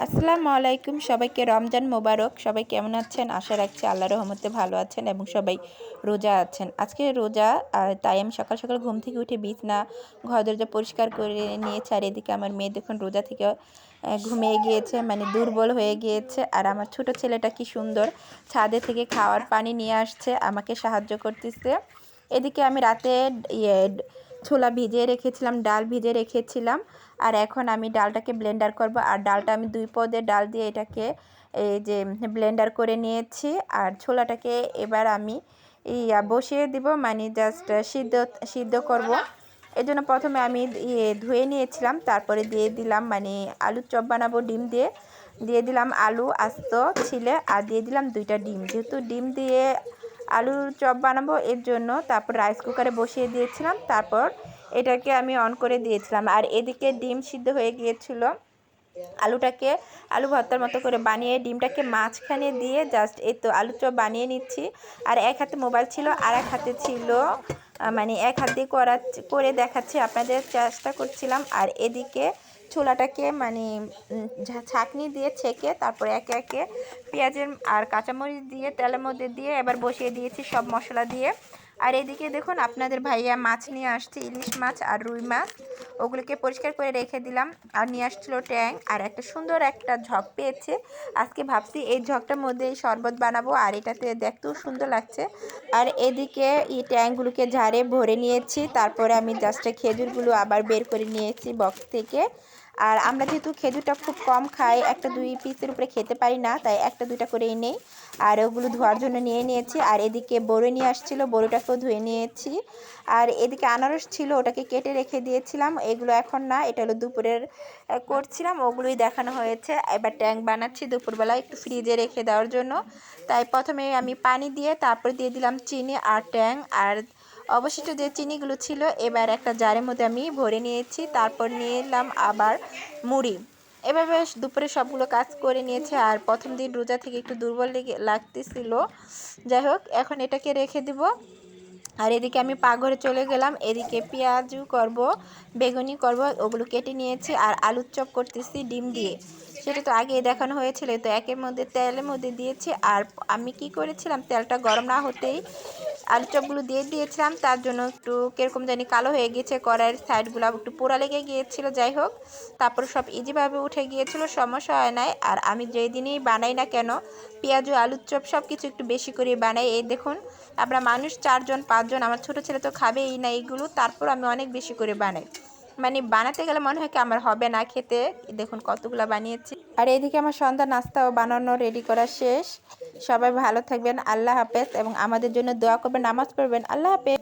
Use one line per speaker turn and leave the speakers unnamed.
আসসালামু আলাইকুম, সবাইকে রমজান মোবারক। সবাই কেমন আছেন? আশা রাখছি আল্লাহ রহমতে ভালো আছেন এবং সবাই রোজা আছেন। আজকে রোজা তাই আমি সকাল সকাল ঘুম থেকে উঠে বিছনা ঘর দরজা পরিষ্কার করে নিয়েছি আর এদিকে আমার মেয়ে দেখুন রোজা থেকে ঘুমিয়ে গিয়েছে মানে দুর্বল হয়ে গিয়েছে। আর আমার ছোট ছেলেটা কি সুন্দর, ছাদে থেকে খাওয়ার পানি নিয়ে আসছে, আমাকে সাহায্য করতেছে। এদিকে আমি রাতে ইয়ে ছোলা ভিজিয়ে রেখেছিলাম, ডাল ভিজিয়ে রেখেছিলাম, আর এখন আমি ডালটাকে ব্লেন্ডার করব। আর ডালটা আমি দুই পদে ডাল দিয়ে এটাকে এই যে ব্লেন্ডার করে নিয়েছি, আর ছোলাটাকে এবার আমি ইয়া বসিয়ে দিব মানে জাস্ট সিদ্ধ সিদ্ধ করব। এই জন্য প্রথমে আমি ইয়ে ধুয়ে নিয়েছিলাম, তারপরে দিয়ে দিলাম মানে আলুর চপ বানাবো ডিম দিয়ে। দিয়ে দিলাম আলু, আস্ত, ছিলে, আর দিয়ে দিলাম দুইটা ডিম। যেহেতু ডিম দিয়ে আলুর চপ বানাবো, এর জন্য তারপর রাইস কুকারে বসিয়ে দিয়েছিলাম, তারপর এটাকে আমি অন করে দিয়েছিলাম। আর এদিকে ডিম সিদ্ধ হয়ে গিয়েছিল। আলুটাকে, আলু ভর্তার মতো করে বানিয়ে ডিমটাকে মাঝখানে দিয়ে জাস্ট এই তো আলুর চপ বানিয়ে নিচ্ছি। আর এক হাতে মোবাইল ছিল, আর এক হাতে ছিল মানে এক হাত দিয়ে করা, করে দেখাচ্ছি, আপনাদের চেষ্টা করছিলাম। আর এদিকে ছোলাটাকে মানে ছাঁকনি দিয়ে ছেঁকে তারপরে একে একে পেঁয়াজের আর কাঁচামরিচ দিয়ে, তেলের মধ্যে দিয়ে এবার বসিয়ে দিয়েছি সব মশলা দিয়ে। আর এদিকে দেখুন আপনাদের ভাইয়া মাছ নিয়ে আসছে, ইলিশ মাছ আর রুই মাছ। ওগুলোকে পরিষ্কার করে রেখে দিলাম আর নিয়ে আসছিল ট্যাং আর একটা সুন্দর একটা ঝক পেয়েছে। আজকে ভাবছি এই ঝকটার মধ্যে শরবত বানাবো আর এটাতে দেখতেও সুন্দর লাগছে। আর এদিকে এই ট্যাংগুলোকে ঝাড়ে ভরে নিয়েছি, তারপরে আমি জাস্ট খেজুরগুলো আবার বের করে নিয়েছি বক্স থেকে। আর আমরা যেহেতু খেজুরটা খুব কম খাই, একটা দুই পিসের উপরে খেতে পারি না, তাই একটা দুইটা করেই নেই। আর ওগুলো ধোয়ার জন্য নিয়ে নিয়েছি, আর এদিকে বড়ো নিয়ে আসছিল, বড়োটাকেও ধুয়ে নিয়েছি। আর এদিকে আনারস ছিল, ওটাকে কেটে রেখে দিয়েছিলাম, এগুলো এখন না, এটা হলো দুপুরের করছিলাম, ওগুলোই দেখানো হয়েছে। এবার ট্যাঙ্ক বানাচ্ছি দুপুরবেলা একটু ফ্রিজে রেখে দেওয়ার জন্য। তাই প্রথমে আমি পানি দিয়ে, তারপর দিয়ে দিলাম চিনি আর ট্যাং, আর অবশিষ্ট যে চিনিগুলো ছিল, এবার একটা জারের মধ্যে আমি ভরে নিয়েছি, তারপর নিয়ে এলাম আবার মুড়ি। এভাবে দুপুরে সবগুলো কাজ করে নিয়েছে, আর প্রথম দিন রোজা থেকে একটু দুর্বল লেগে লাগতেছিল। যাই হোক, এখন এটাকে রেখে দিব। আর এদিকে আমি পাকঘরে চলে গেলাম, এদিকে পেঁয়াজু করব, বেগুনি করব, ওগুলো কেটে নিয়েছি, আর আলুর চপ করতেছি ডিম দিয়ে। সেটা তো আগে দেখানো হয়েছিল, তো একের মধ্যে তেলের মধ্যে দিয়েছি, আর আমি কি করেছিলাম, তেলটা গরম না হতেই আলু চপগুলো দিয়ে দিয়েছিলাম, তার জন্য একটু কীরকম জানি কালো হয়ে গিয়েছে, কড়াইয়ের সাইডগুলো একটু পোড়া লেগে গিয়েছিল, যাই হোক। তারপর সব ইজিভাবে উঠে গিয়েছিল, সমস্যা হয় নাই। আর আমি যেই দিনই বানাই না কেন, পেঁয়াজ আলুর চপ সব কিছু একটু বেশি করে বানাই। এই দেখুন, আমরা মানুষ, চারজন, পাঁচজন, আমার ছোট ছেলে তো খাবেই না এইগুলো তারপর আমি অনেক বেশি করে বানাই। মানে বানাতে গেলে মনে হয় কি আমার হবে না খেতে? দেখুন কতগুলো বানিয়েছি। আর এদিকে আমার সন্ধ্যা নাস্তাও বানানো রেডি করা শেষ। সবাই ভালো থাকবেন আল্লাহ হাফেজ এবং আমাদের জন্য দোয়া করবেন নামাজ পড়বেন আল্লাহ হাফেজ।